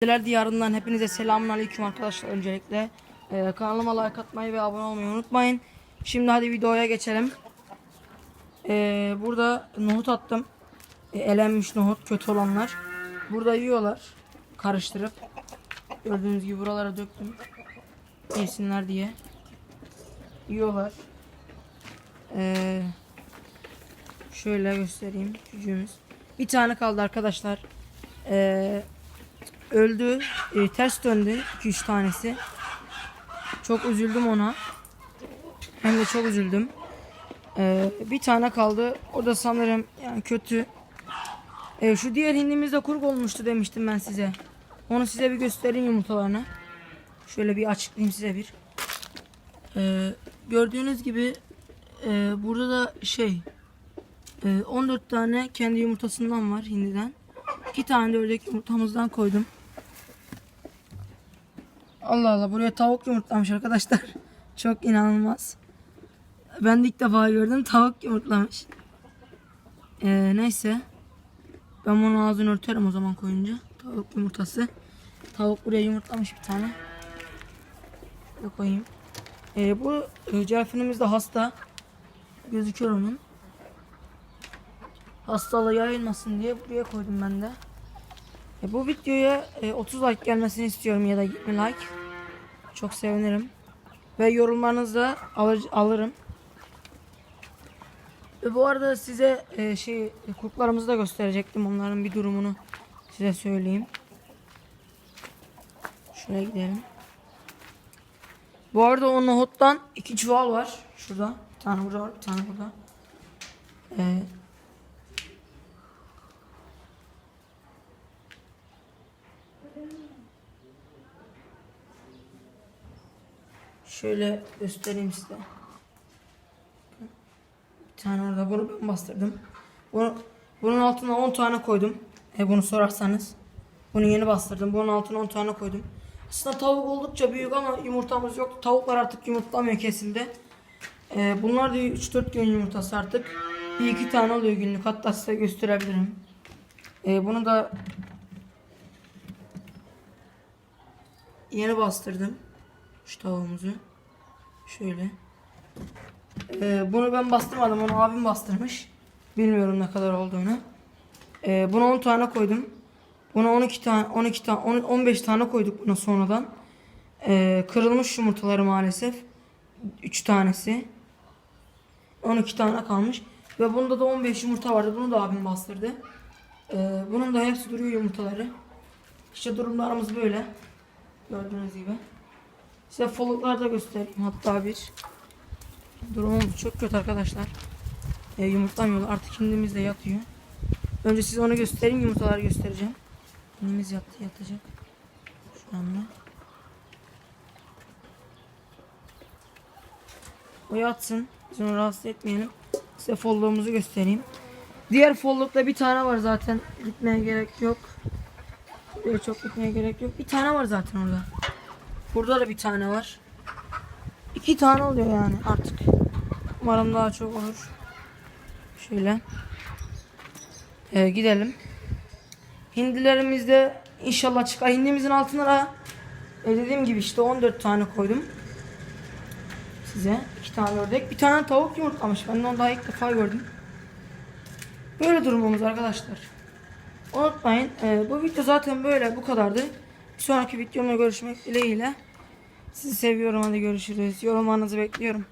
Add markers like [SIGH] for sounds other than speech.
Kediler Diyarı'ndan hepinize selamun aleyküm arkadaşlar öncelikle. Ee, kanalıma like atmayı ve abone olmayı unutmayın. Şimdi hadi videoya geçelim. Ee, burada nohut attım. Ee, elenmiş nohut kötü olanlar. Burada yiyorlar. Karıştırıp. Gördüğünüz gibi buralara döktüm. Yesinler diye. Yiyorlar. Ee, şöyle göstereyim cücüğümüz. Bir tane kaldı arkadaşlar. Ee, öldü. E, ters döndü 2-3 tanesi. Çok üzüldüm ona. Hem de çok üzüldüm. E, bir tane kaldı. O da sanırım yani kötü. E, şu diğer hindimizde kurg olmuştu demiştim ben size. Onu size bir göstereyim yumurtalarını. Şöyle bir açıklayayım size bir. E, gördüğünüz gibi e, burada da şey e, 14 tane kendi yumurtasından var hindiden. 2 tane de ördek yumurtamızdan koydum. Allah Allah buraya tavuk yumurtlamış arkadaşlar. [LAUGHS] Çok inanılmaz. Ben de ilk defa gördüm tavuk yumurtlamış. Ee, neyse. Ben bunun ağzını örterim o zaman koyunca. Tavuk yumurtası. Tavuk buraya yumurtlamış bir tane. Şöyle koyayım. Ee, bu celfinimiz de hasta. Gözüküyor onun. Hastalığı yayılmasın diye buraya koydum ben de. E, bu videoya e, 30 like gelmesini istiyorum ya da 20 like. Çok sevinirim. Ve yorumlarınızı da alır, alırım. Ve bu arada size e, şey e, kurtlarımızı da gösterecektim. Onların bir durumunu size söyleyeyim. Şuraya gidelim. Bu arada o nohuttan iki çuval var. Şurada. Bir tane burada var. Bir tane burada. Ee, Şöyle göstereyim size. Bir tane orada bunu ben bastırdım. Bunu, bunun altına 10 tane koydum. E bunu sorarsanız. Bunu yeni bastırdım. Bunun altına 10 tane koydum. Aslında tavuk oldukça büyük ama yumurtamız yok. Tavuklar artık yumurtlamıyor kesildi. E, bunlar da 3-4 gün yumurtası artık. Bir iki tane oluyor günlük. Hatta size gösterebilirim. E, bunu da yeni bastırdım. Şu tavuğumuzu. Şöyle. Ee, bunu ben bastırmadım. Onu abim bastırmış. Bilmiyorum ne kadar olduğunu. Ee, buna 10 tane koydum. Buna 12 tane 12 tane 10 15 tane koyduk buna sonradan. Ee, kırılmış yumurtaları maalesef. 3 tanesi. 12 tane kalmış. Ve bunda da 15 yumurta vardı. Bunu da abim bastırdı. Ee, bunun da hepsi duruyor yumurtaları. İşte durumlarımız böyle. Gördüğünüz gibi. Size follukları da göstereyim hatta bir. Durumumuz çok kötü arkadaşlar. E, yumurtlamıyorlar. Artık hindimiz de yatıyor. Önce size onu göstereyim. Yumurtaları göstereceğim. Hindimiz yattı yatacak. Şu anda. O yatsın. Biz onu rahatsız etmeyelim. Size folluğumuzu göstereyim. Diğer follukta bir tane var zaten. Gitmeye gerek yok. Buraya çok gitmeye gerek yok. Bir tane var zaten orada. Burada da bir tane var. İki tane oluyor yani artık. Umarım daha çok olur. Şöyle. Ee, gidelim. Hindilerimiz de inşallah çıkar. Hindimizin altına da e, dediğim gibi işte 14 tane koydum. Size. iki tane ördek. Bir tane tavuk yumurtlamış. Ben de onu daha ilk defa gördüm. Böyle durumumuz arkadaşlar. Unutmayın. e, bu video zaten böyle bu kadardı. Bir sonraki videomda görüşmek dileğiyle. Sizi seviyorum. Hadi görüşürüz. Yorumlarınızı bekliyorum.